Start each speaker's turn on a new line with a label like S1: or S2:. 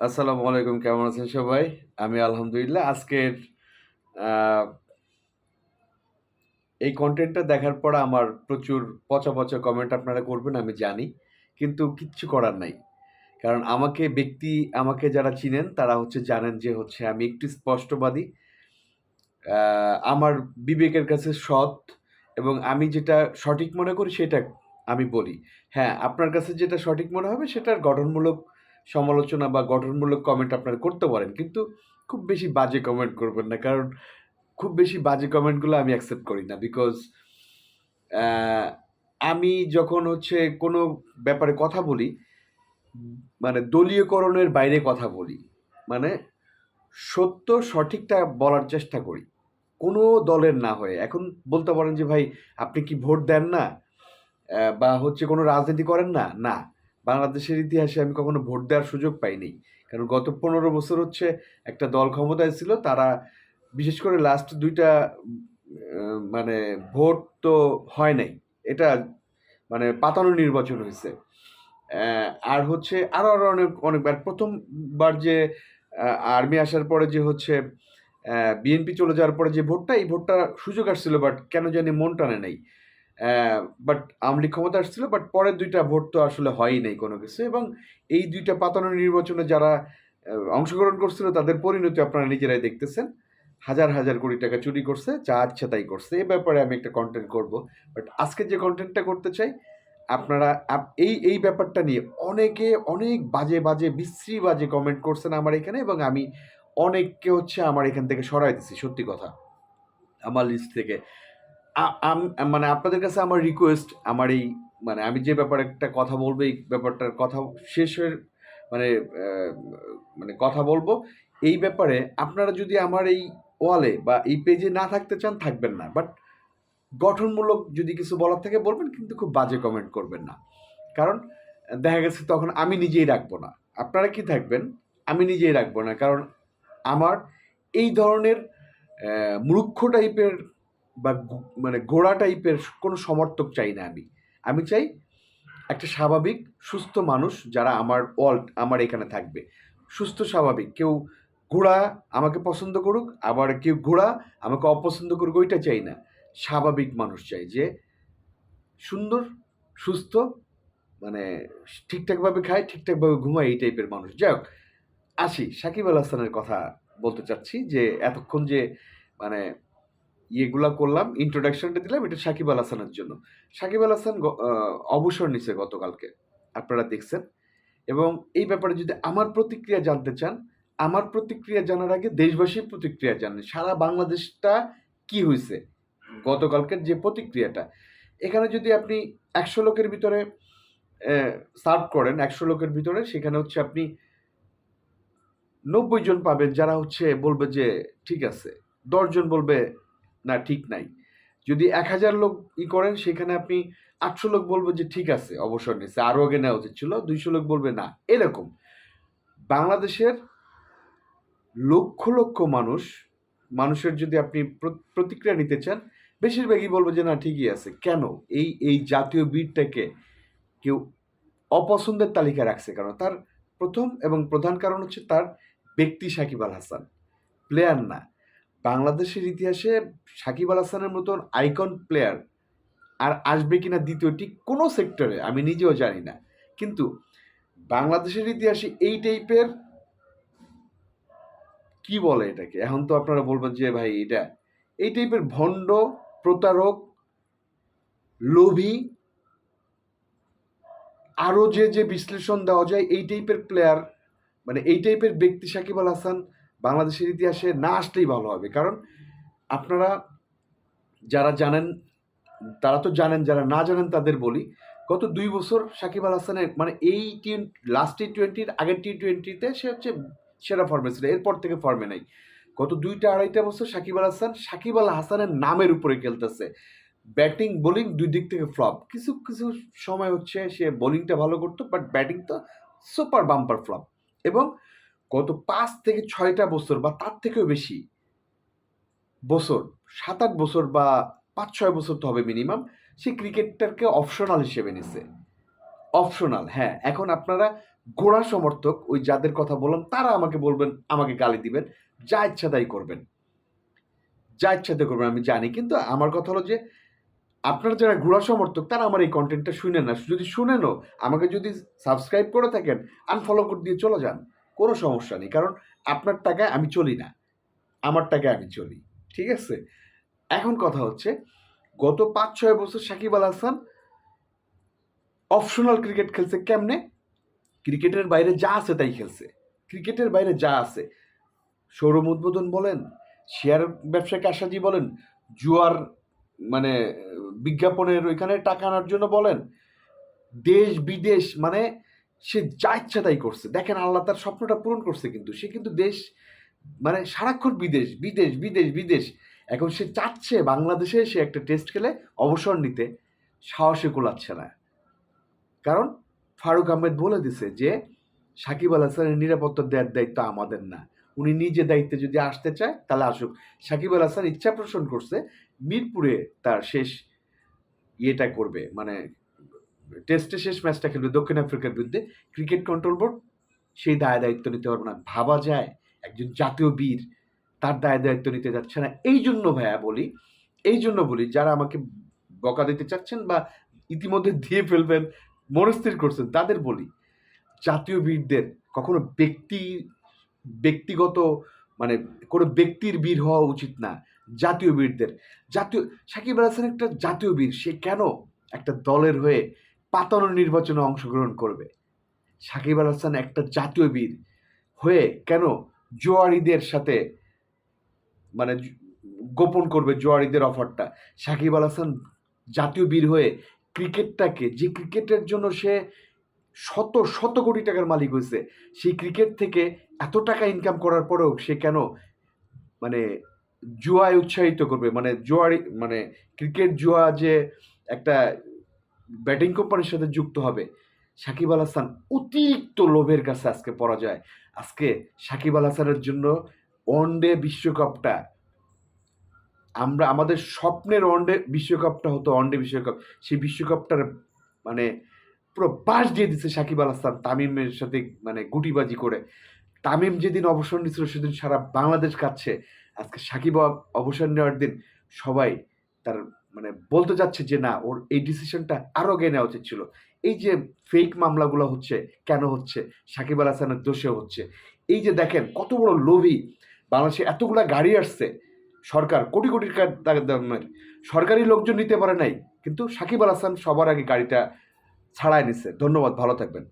S1: আসসালামু আলাইকুম কেমন আছেন সবাই? আমি আলহামদুলিল্লাহ আজকের এই কন্টেন্টটা দেখার পর আমার প্রচুর পচা, পচা কমেন্ট আপনারা করবেন আমি জানি। কিন্তু কিচ্ছু করার নাই। কারণ আমাকে ব্যক্তি আমাকে যারা চিনেন তারা হচ্ছে জানেন যে হচ্ছে আমি একটু স্পষ্টবাদী। আমার বিবেকের কাছে সৎ এবং আমি যেটা সঠিক মনে করি সেটা আমি বলি। হ্যাঁ, আপনার কাছে যেটা সঠিক মনে হবে সেটার গঠনমূলক সমালোচনা বা গঠনমূলক কমেন্ট আপনারা করতে পারেন। কিন্তু খুব বেশি বাজে কমেন্ট করবেন না। কারণ খুব বেশি বাজে কমেন্টগুলো আমি অ্যাকসেপ্ট করি না। বিকজ আমি যখন হচ্ছে কোনো ব্যাপারে কথা বলি, মানে দলীয়করণের বাইরে কথা বলি। মানে সত্য সঠিকটা বলার চেষ্টা করি। কোনো দলের না হয়ে। এখন বলতে পারেন যে, "ভাই আপনি কি ভোট দেন না? বা হচ্ছে কোনো রাজনীতি করেন না?" না। বাংলাদেশের ইতিহাসে আমি কখনো ভোট দেওয়ার সুযোগ পাইনি। কারণ গত ১৫ বছর হচ্ছে একটা দল ক্ষমতায় ছিল। তারা বিশেষ করে লাস্ট দুইটা মানে ভোট তো হয় নাই। এটা মানে পাতানো নির্বাচন হয়েছে আর হচ্ছে আরও আরও অনেক, অনেকবার প্রথমবার যে আর্মি আসার পরে যে হচ্ছে বিএনপি চলে যাওয়ার পরে যে ভোটটা, এই ভোটটা সুযোগ আসছিল বাট কেন জানি মন টানে নাই। বাট আওয়ামী লীগ ক্ষমতায় আসছিল বাট পরের ২ টা ভোট তো আসলে হয়ই নাই কোনো কিছু এবং এই ২ টা পাতানো নির্বাচনে যারা অংশগ্রহণ করছিল তাদের পরিণতি আপনারা নিজেরাই দেখতেছেন। হাজার, হাজার কোটি টাকা চুরি করছে, যা ইচ্ছা তাই করছে। এ ব্যাপারে আমি একটা কনটেন্ট করব। বাট আজকে যে কনটেন্টটা করতে চাই, আপনারা এই, এই ব্যাপারটা নিয়ে অনেকে অনেক বাজে, বাজে বিশ্রী বাজে কমেন্ট করছেন আমার এখানে এবং আমি অনেককে হচ্ছে আমার এখান থেকে সরায় দিছি সত্যি কথা। আমার লিস্ট থেকে। মানে আপনাদের কাছে আমার রিকোয়েস্ট আমার এই মানে আমি যে ব্যাপারে একটা কথা বলব, এই ব্যাপারটার কথা শেষের মানে মানে কথা বলব, এই ব্যাপারে আপনারা যদি আমার এই ওয়ালে বা এই পেজে না থাকতে চান, থাকবেন না। বাট গঠনমূলক যদি কিছু বলার থাকে, বলবেন, কিন্তু খুব বাজে কমেন্ট করবেন না। কারণ, দেখা গেছে তখন আমি নিজেই রাখব না। আপনারা কি থাকবেন? আমি নিজেই রাখব না। কারণ আমার এই ধরনের মূর্খ টাইপের বা মানে গোঁড়া টাইপের কোনো সমর্থক চাই না আমি। আমি চাই একটা স্বাভাবিক সুস্থ মানুষ যারা আমার ওয়াল আমার এখানে থাকবে। সুস্থ স্বাভাবিক। কেউ গোঁড়া আমাকে পছন্দ করুক, আবার কেউ গোঁড়া আমাকে অপছন্দ করুক ওইটা চাই না। স্বাভাবিক মানুষ চাই যে সুন্দর, সুস্থ মানে ঠিকঠাকভাবে খায়, ঠিকঠাকভাবে ঘুমায় এই টাইপের মানুষ। যাই হোক, আসি সাকিব আল হাসানের কথা বলতে চাচ্ছি যে এতক্ষণ যে মানে ইয়েগুলা করলাম, ইন্ট্রোডাকশনটা দিলাম এটা সাকিব আল হাসানের জন্য। সাকিব আল হাসান অবসর নিছে গতকালকে। আপনারা দেখছেন। এবং এই ব্যাপারে যদি আমার প্রতিক্রিয়া জানতে চান, আমার প্রতিক্রিয়া জানার আগে দেশবাসীর প্রতিক্রিয়া জানেন। সারা বাংলাদেশটা কি হয়েছে গতকালকের যে প্রতিক্রিয়াটা। এখানে যদি আপনি ১০০ লোকের ভিতরে সার্ভ করেন ১০০ লোকের ভিতরে সেখানে হচ্ছে আপনি ৯০ জন পাবেন যারা হচ্ছে বলবে যে ঠিক আছে। দশজন বলবে না ঠিক নাই। যদি ১০০০ লোক ই করেন সেখানে আপনি ৮০০ লোক বলবে যে ঠিক আছে অবসর নিছে। আরও আগে নেওয়া উচিত ছিল। ২০০ লোক বলবে না। এরকম। বাংলাদেশের লক্ষ, লক্ষ মানুষ, মানুষের যদি আপনি প্র প্রতিক্রিয়া নিতে চান, বেশিরভাগই বলব যে না ঠিকই আছে। কেন? এই, এই জাতীয় বীরটাকে কেউ অপছন্দের তালিকায় রাখছে কেন? তার প্রথম এবং প্রধান কারণ হচ্ছে তার ব্যক্তি সাকিব আল হাসান। প্লেয়ার না। বাংলাদেশের ইতিহাসে সাকিব আল হাসানের মতন আইকন প্লেয়ার আর আসবে কিনা দ্বিতীয়টি কোনো সেক্টরে আমি নিজেও জানি না। কিন্তু বাংলাদেশের ইতিহাসে এই টাইপের কি বলে এটাকে? এখন তো আপনারা বলবেন যে ভাই এটা এই টাইপের ভণ্ড, প্রতারক, লোভী আরও যে, যে বিশ্লেষণ দেওয়া যায় এই টাইপের প্লেয়ার মানে এই টাইপের ব্যক্তি সাকিব আল হাসান বাংলাদেশের ইতিহাসে না আসলেই ভালো হবে। কারণ আপনারা যারা জানেন তারা তো জানেন, যারা না জানেন তাদের বলি। গত দুই বছর সাকিব আল হাসানের মানে এই টি লাস্ট টি-টোয়েন্টির আগের টি-টোয়েন্টিতে সে হচ্ছে সেরা ফর্মে ছিল। এরপর থেকে ফর্মে নাই। গত দুইটা আড়াইটা বছর সাকিব আল হাসান সাকিব আল হাসানের নামের উপরে খেলতেছে। ব্যাটিং, বোলিং দুই দিক থেকে ফ্লপ। কিছু, কিছু সময় হচ্ছে সে বোলিংটা ভালো করতো বাট ব্যাটিং তো সুপার বাম্পার ফ্লপ। এবং গত পাঁচ থেকে ছয়টা বছর বা তার থেকেও বেশি বছর ৭-৮ বছর বা ৫-৬ বছর তো হবে মিনিমাম সে ক্রিকেটটাকে অপশনাল হিসেবে নিছে। অপশনাল হ্যাঁ, এখন আপনারা গোড়া সমর্থক ওই যাদের কথা বললাম তারা আমাকে বলবেন আমাকে গালি দিবেন যা ইচ্ছা তাই করবেন। যা ইচ্ছা তাই করবেন আমি জানি। কিন্তু আমার কথা হলো যে আপনারা যারা ঘোড়া সমর্থক তারা আমার এই কন্টেন্টটা শুনেন না। যদি শুনেনও আমাকে যদি সাবস্ক্রাইব করে থাকেন আনফলো করে দিয়ে চলে যান। কোনো সমস্যা নেই। কারণ আপনার টাকায় আমি চলি না। আমার টাকায় আমি চলি। ঠিক আছে? এখন কথা হচ্ছে, গত পাঁচ ছয় বছর সাকিব আল হাসান অপশনাল ক্রিকেট খেলছে কেমনে? ক্রিকেটের বাইরে যা আছে তাই খেলছে। ক্রিকেটের বাইরে যা আছে। শোরুম উদ্বোধন বলেন শেয়ার ব্যবসা কাসাজি বলেন, জুয়ার মানে বিজ্ঞাপনের ওইখানে টাকা আনার জন্য বলেন দেশ বিদেশ মানে সে যা ইচ্ছা তাই করছে। দেখেন আল্লাহ তার স্বপ্নটা পূরণ করছে কিন্তু। সে কিন্তু দেশ মানে সারাক্ষণ বিদেশ বিদেশ বিদেশ বিদেশ। এখন সে চাচ্ছে বাংলাদেশে সে একটা টেস্ট খেলে অবসর নিতে। সাহসে কোলাচ্ছে না। কারণ ফারুক আহমেদ বলে দিছে যে, সাকিব আল হাসানের নিরাপত্তা দেওয়ার দায়িত্ব আমাদের না। উনি নিজে দায়িত্বে যদি আসতে চায়, তাহলে আসুক। সাকিব আল হাসান ইচ্ছা পোষণ করছে মিরপুরে তার শেষ ইয়েটা করবে মানে টেস্টে শেষ ম্যাচটা খেলবে দক্ষিণ আফ্রিকার বিরুদ্ধে। ক্রিকেট কন্ট্রোল বোর্ড সেই দায় দায়িত্ব নিতে পারবে না। ভাবা যায়, একজন জাতীয় বীর তার দায় দায়িত্ব নিতে যাচ্ছে না। এই জন্য ভাইয়া বলি, এই জন্য বলি, যারা আমাকে বকা দিতে চাচ্ছেন বা ইতিমধ্যে দিয়ে ফেলবেন মনস্থির করছেন, তাদের বলি, জাতীয় বীরদের কখনো ব্যক্তি, ব্যক্তিগত মানে কোনো ব্যক্তির বীর হওয়া উচিত না। জাতীয় বীরদের। জাতীয়, সাকিব আল হাসান একটা জাতীয় বীর, সে কেন একটা দলের হয়ে পাতানো নির্বাচনে অংশগ্রহণ করবে। সাকিব আল হাসান একটা জাতীয় বীর হয়ে কেন জোয়ারিদের সাথে মানে গোপন করবে জোয়ারিদের অফারটা? সাকিব আল হাসান জাতীয় বীর হয়ে ক্রিকেটটাকে, যে ক্রিকেটের জন্য সে শত শত কোটি টাকার মালিক হয়েছে, সেই ক্রিকেট থেকে এত টাকা ইনকাম করার পরেও সে কেন মানে জুয়ায় উৎসাহিত করবে? মানে জুয়ারি মানে ক্রিকেট জুয়া যে একটা ব্যাটিং কোম্পানির সাথে যুক্ত হবে সাকিব আল হাসান। অতিরিক্ত লোভের কাছে আজকে পড়া যায় আজকে সাকিব আল হাসানের জন্য ওয়ানডে বিশ্বকাপটা, আমরা, আমাদের স্বপ্নের ওয়ানডে বিশ্বকাপটা হতো ওয়ানডে বিশ্বকাপ। সেই বিশ্বকাপটার মানে পুরো বাস দিয়ে দিচ্ছে সাকিব আল হাসান তামিমের সাথে মানে গুটিবাজি করে। তামিম যেদিন অবসর নিয়েছিল, সেদিন সারা বাংলাদেশ কাচ্ছে আজকে সাকিব অবসর নেওয়ার দিন সবাই তার মানে বলতে যাচ্ছে যে না, ওর এই ডিসিশনটা আরও আগে নেওয়া উচিত ছিল। এই যে ফেক মামলাগুলো হচ্ছে, কেন হচ্ছে, সাকিব আল হাসানের দোষে হচ্ছে, এই যে দেখেন কত বড় লোভী, বাংলাদেশে এতগুলা গাড়ি আসছে, সরকার, কোটি কোটি দামের, সরকারি লোকজন নিতে পারে নাই, কিন্তু সাকিব আল হাসান সবার আগে গাড়িটা ছাড়াই নিচ্ছে ধন্যবাদ, ভালো থাকবেন।